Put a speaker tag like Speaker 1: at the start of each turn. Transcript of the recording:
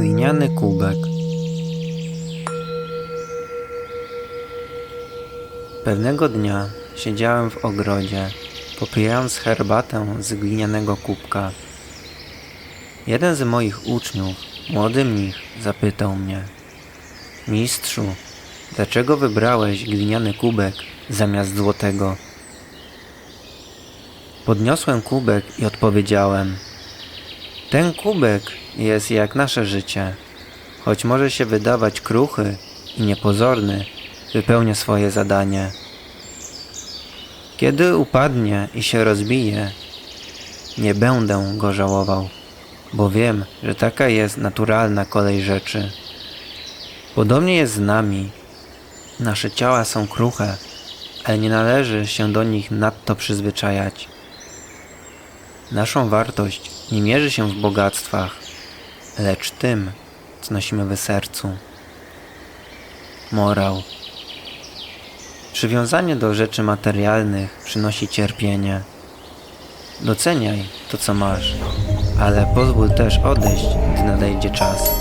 Speaker 1: Gliniany kubek. Pewnego dnia siedziałem w ogrodzie, popijając herbatę z glinianego kubka. Jeden z moich uczniów, młody mnich, zapytał mnie: Mistrzu, dlaczego wybrałeś gliniany kubek zamiast złotego? Podniosłem kubek i odpowiedziałem: Ten kubek jest jak nasze życie. Choć może się wydawać kruchy i niepozorny, wypełnia swoje zadanie. Kiedy upadnie i się rozbije, nie będę go żałował, bo wiem, że taka jest naturalna kolej rzeczy. Podobnie jest z nami. Nasze ciała są kruche, ale nie należy się do nich nadto przyzwyczajać. Naszą wartość nie mierzy się w bogactwach, lecz tym, co nosimy w sercu. Morał. Przywiązanie do rzeczy materialnych przynosi cierpienie. Doceniaj to, co masz, ale pozwól też odejść, gdy nadejdzie czas.